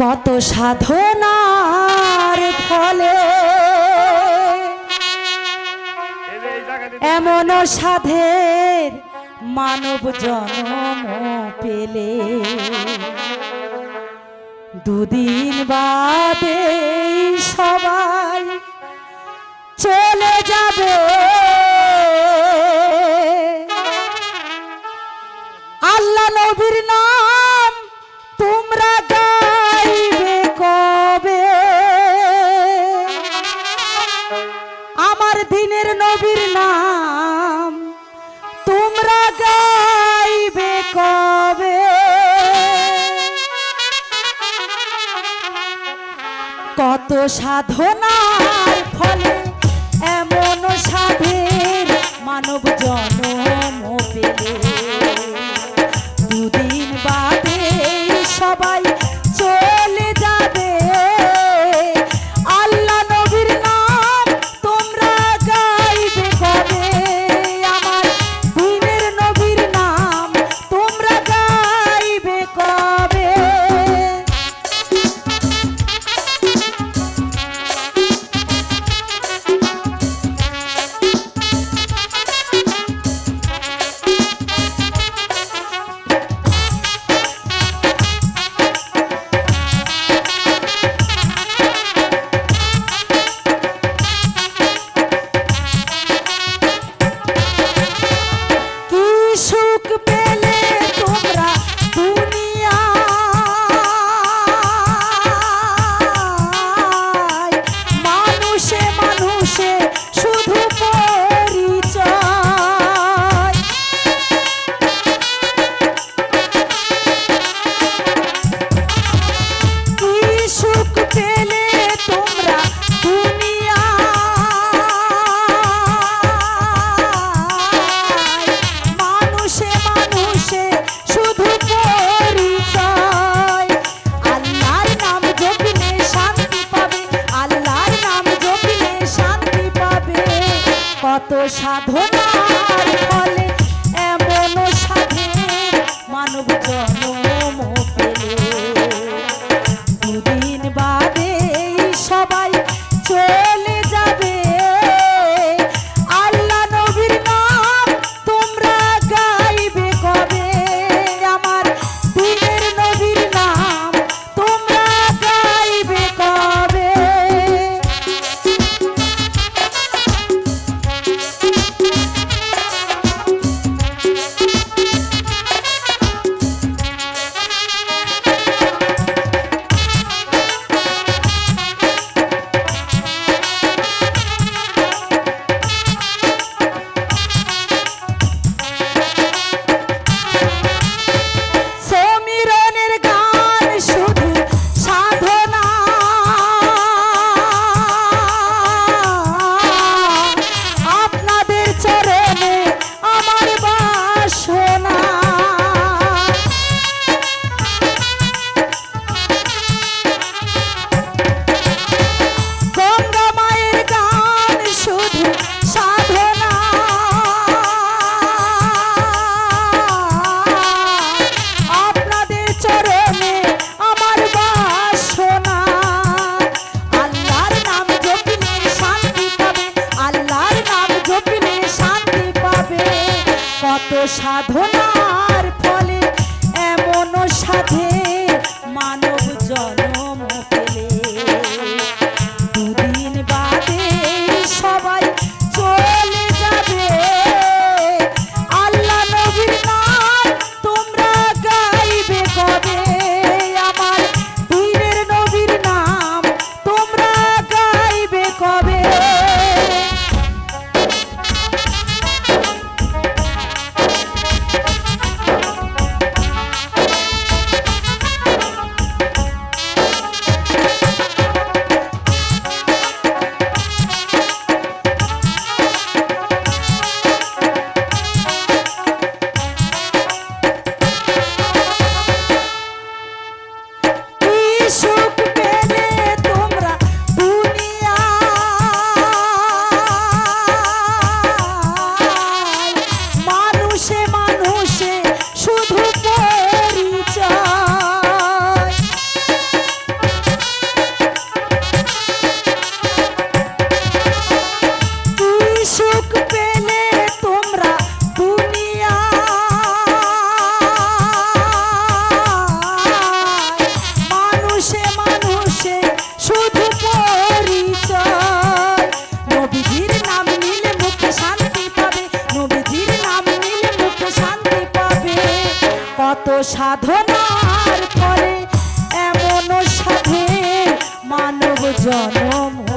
কত সাধনার ফলে। এমন সাধের মানব জন্ম পেলে। দুদিন বাদে সবাই চলে যাব। নাম তোমরা গাইবে কবে? কত সাধনার ফলে এমন সাধের মানব জনম পেলে কত সাধনার ফলে এমন সাধু মানব জন্ম সাধনার ফলে এমন সাধে সাধনার ফলে এমন সাধে মানব জনম।